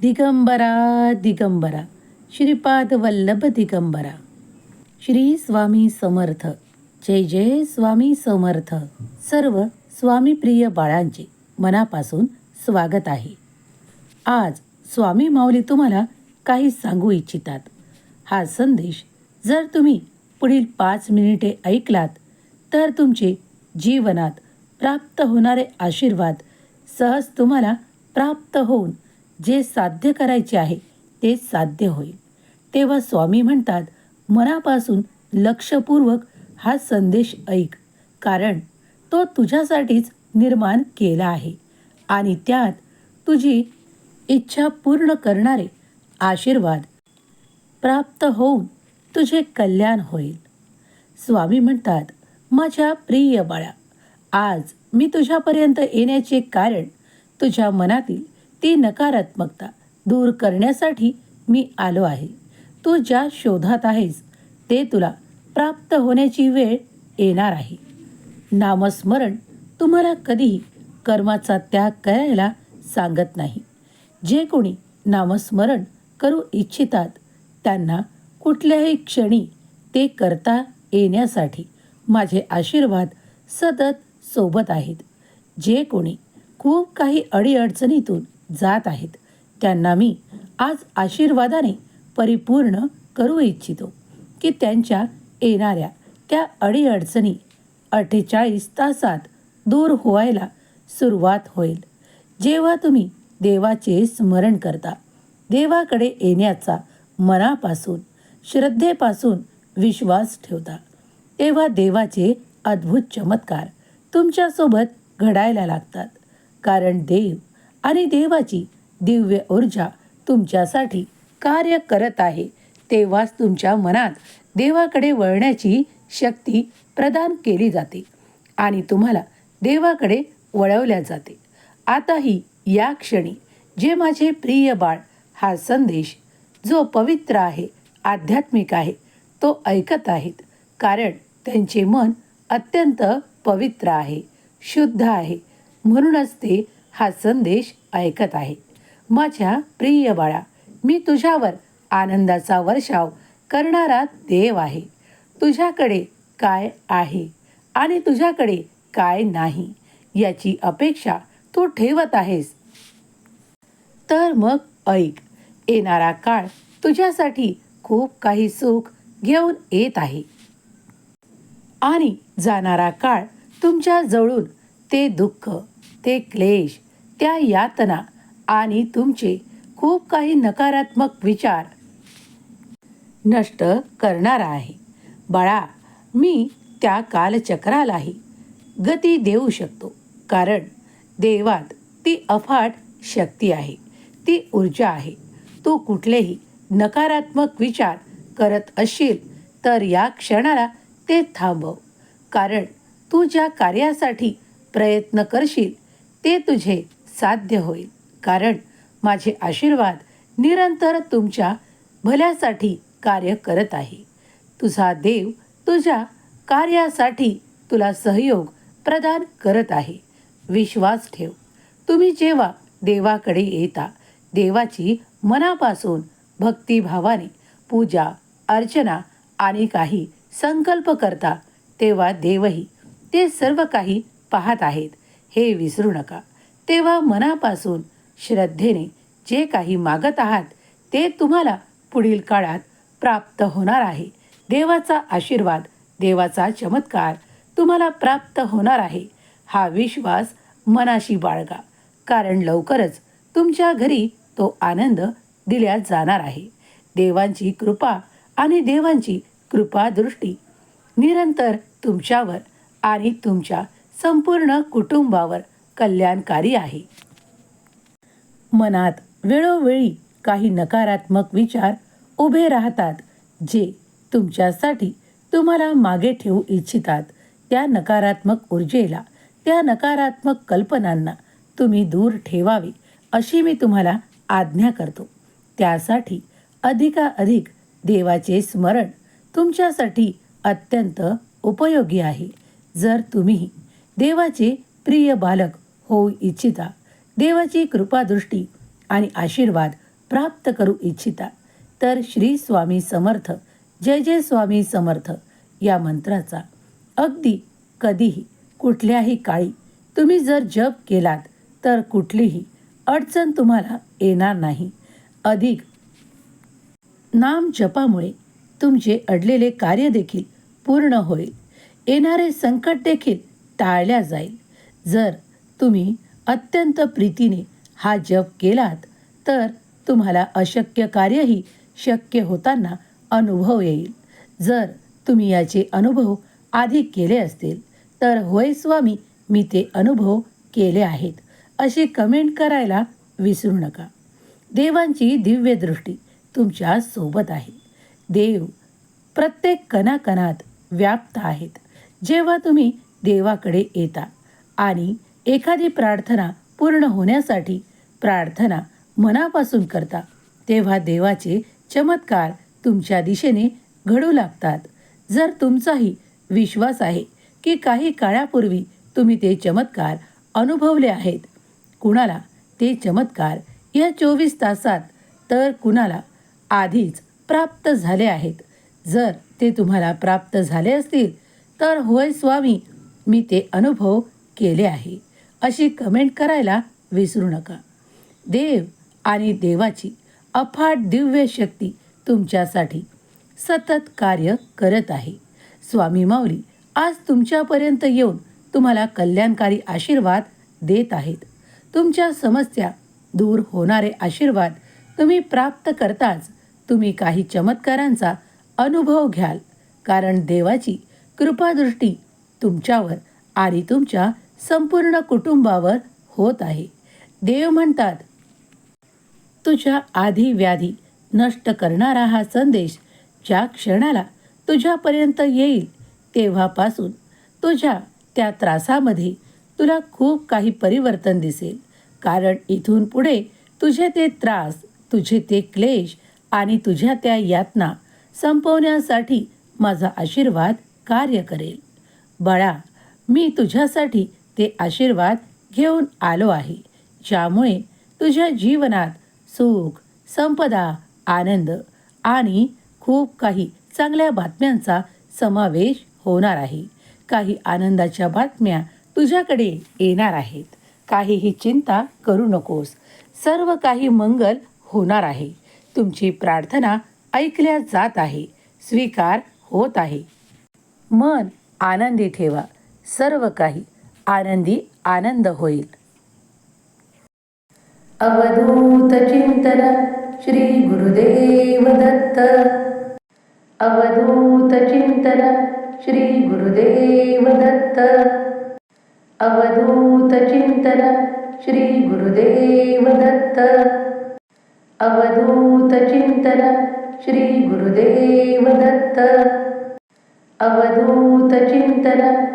दिगंबरा दिगंबरा. श्रीपाद वल्लभ दिगंबरा. श्री स्वामी समर्थ. जय जय स्वामी समर्थ. सर्व स्वामी प्रिय बाळांचे मनापासून स्वागत आहे. आज स्वामी माऊली तुम्हाला काही सांगू इच्छितात. हा संदेश जर तुम्ही पुढील पाच मिनिटे ऐकलात तर तुमचे जीवनात प्राप्त होणारे आशीर्वाद सहज तुम्हाला प्राप्त होऊन जे साध्य करायचे आहे ते साध्य होईल. तेव्हा स्वामी म्हणतात मनापासून लक्षपूर्वक हा संदेश ऐक कारण तो तुझ्यासाठीच निर्माण केला आहे आणि त्यात तुझी इच्छा पूर्ण करणारे आशीर्वाद प्राप्त होऊन तुझे कल्याण होईल. स्वामी म्हणतात माझ्या प्रिय बाळा आज मी तुझ्यापर्यंत येण्याचे कारण तुझ्या मनातील ती नकारात्मकता दूर करण्यासाठी मी आलो आहे. तू ज्या शोधात आहेस ते तुला प्राप्त होण्याची वेळ येणार आहे. नामस्मरण तुम्हाला कधीही कर्माचा त्याग करायला सांगत नाही. जे कोणी नामस्मरण करू इच्छितात त्यांना कुठल्याही क्षणी ते करता येण्यासाठी माझे आशीर्वाद सतत सोबत आहेत. जे कोणी खूप काही अडीअडचणीतून जात आहेत. त्यांना मी आज आशीर्वादाने परिपूर्ण करू इच्छितो की त्यांच्या येणाऱ्या त्या अडीअडचणी अठ्ठेचाळीस तासात दूर व्हायला सुरुवात होईल. जेव्हा तुम्ही देवाचे स्मरण करता देवाकडे येण्याचा मनापासून श्रद्धेपासून विश्वास ठेवता तेव्हा देवाचे अद्भुत चमत्कार तुमच्यासोबत घडायला लागतात. कारण देव आणि देवाची दिव्य ऊर्जा तुमच्यासाठी कार्य करत आहे तेव्हाच तुमच्या मनात देवाकडे वळण्याची शक्ती प्रदान केली जाते आणि तुम्हाला देवाकडे वळवल्या जाते. आताही या क्षणी जे माझे प्रिय बाळ हा संदेश जो पवित्र आहे आध्यात्मिक आहे तो ऐकत आहेत कारण त्यांचे मन अत्यंत पवित्र आहे शुद्ध आहे म्हणूनच ते हा संदेश ऐकत आहे. माझ्या प्रिय बाळा मी तुझ्यावर आनंदाचा वर्षाव करणारा देव आहे. तुझ्याकडे काय आहे आणि तुझ्याकडे काय नाही याची अपेक्षा तू ठेवत आहेस. तर मग ऐक येणारा काळ तुझ्यासाठी खूप काही सुख घेऊन येत आहे. आणि जाणारा काळ तुमच्या जवळून ते दुःख ते क्लेश त्या यातना आणि तुमचे खूप काही नकारात्मक विचार नष्ट करणारा आहे. बाळा मी त्या कालचक्रालाही गती देऊ शकतो कारण देवात ती अफाट शक्ती आहे ती ऊर्जा आहे. तू कुठलेही नकारात्मक विचार करत असशील तर या क्षणाला ते थांबव कारण तू ज्या कार्यासाठी प्रयत्न करशील ते तुझे साध्य होईल. कारण माझे आशीर्वाद निरंतर तुमच्या भल्यासाठी कार्य करत आहे. तुझा देव तुझ्या कार्यासाठी तुला सहयोग प्रदान करत आहे. विश्वास ठेव. तुम्ही जेव्हा देवाकडे येता देवाची मनापासून भक्तिभावाने पूजा अर्चना आणि काही संकल्प करता तेव्हा देवही ते सर्व काही पाहत आहेत. हे विसरू नका. तेव्हा मनापासून श्रद्धेने जे काही मागत आहात ते तुम्हाला पुढील काळात प्राप्त होणार आहे. देवाचा आशीर्वाद देवाचा चमत्कार तुम्हाला प्राप्त होणार आहे. हा विश्वास मनाशी बाळगा कारण लवकरच तुमच्या घरी तो आनंद दिल्या जाणार आहे. देवांची कृपा आणि देवांची कृपादृष्टी निरंतर तुमच्यावर आणि तुमच्या संपूर्ण कुटुंबावर कल्याणकारी आहे. मनात वेळोवेळी काही नकारात्मक विचार उभे राहतात जे तुमच्यासाठी तुम्हाला मागे ठेवू इच्छितात. त्या नकारात्मक ऊर्जेला त्या नकारात्मक कल्पनांना तुम्ही दूर ठेवावे अशी मी तुम्हाला आज्ञा करतो. त्यासाठी अधिकाधिक देवाचे स्मरण तुमच्यासाठी अत्यंत उपयोगी आहे. जर तुम्ही देवाचे प्रिय बालक होऊ इच्छिता. देवाची कृपादृष्टी आणि आशीर्वाद प्राप्त करू इच्छिता. तर श्री स्वामी समर्थ जय जय स्वामी समर्थ या मंत्राचा. अगदी कधीही कुठल्याही काळी तुम्ही जर जप केलात तर कुठलीही अडचण तुम्हाला येणार नाही. अधिक नाम जपामुळे तुमचे अडलेले कार्य देखील पूर्ण होईल. येणारे संकट देखील टाळल्या जाईल. जर तुम्ही अत्यंत प्रीतीने हा जप केलात तर तुम्हाला अशक्य कार्यही शक्य होताना अनुभव येईल. जर तुम्ही याचे अनुभव आधी केले असतील तर होय स्वामी मी ते अनुभव केले आहेत अशी कमेंट करायला विसरू नका. देवांची दिव्य दृष्टी तुमच्यासोबत आहे. देव प्रत्येक कणाकणात व्याप्त आहेत. जेव्हा तुम्ही देवाकडे येता आणि एखादी प्रार्थना पूर्ण होण्यासाठी प्रार्थना मनापासून करता तेव्हा देवाचे चमत्कार तुमच्या दिशेने घडू लागतात. जर तुमचाही विश्वास आहे की काही काळापूर्वी तुम्ही ते चमत्कार अनुभवले आहेत कुणाला ते चमत्कार या चोवीस तासात तर कुणाला आधीच प्राप्त झाले आहेत. जर ते तुम्हाला प्राप्त झाले असतील तर होय स्वामी मी ते अनुभव केले आहे. अशी कमेंट करायला विसरू नका. देव आणि देवाची अफाट दिव्य शक्ती तुमच्यासाठी सतत कार्य करत आहे. स्वामी माऊली आज तुमच्यापर्यंत येऊन तुम्हाला कल्याणकारी आशीर्वाद देत आहेत. तुमच्या समस्या दूर होणारे आशीर्वाद तुम्ही प्राप्त करताच तुम्ही काही चमत्कारांचा अनुभव घ्याल. कारण देवाची कृपादृष्टी तुमच्यावर आणि तुमच्या संपूर्ण कुटुंबावर होत आहे. देव म्हणतात तुझ्या आधी व्याधी नष्ट करणारा हा संदेश ज्या क्षणाला तुझ्यापर्यंत येईल तेव्हापासून तुझ्या त्या त्रासामध्ये तुला खूप काही परिवर्तन दिसेल. कारण इथून पुढे तुझे ते त्रास तुझे ते क्लेश आणि तुझ्या त्या यातना संपवण्यासाठी माझा आशीर्वाद कार्य करेल. बाळा मी तुझ्यासाठी ते आशीर्वाद घेऊन आलो आहे ज्यामुळे तुझ्या जीवनात सुख संपदा आनंद आणि खूप काही चांगल्या बातम्यांचा समावेश होणार आहे. काही आनंदाच्या बातम्या तुझ्याकडे येणार आहेत. काहीही चिंता करू नकोस. सर्व काही मंगल होणार आहे. तुमची प्रार्थना ऐकल्या जात आहे. स्वीकार होत आहे. मन आनंदी ठेवा. सर्व काही आनंदी आनंद होईल. अवधूत चिंतन श्री गुरुदेव दत्त. अवधूत चिंतन श्री गुरुदेव दत्त. अवधूत चिंतन श्री गुरुदेव दत्त. अवधूत चिंतन श्री गुरुदेव दत्त. अवधूत चिंतन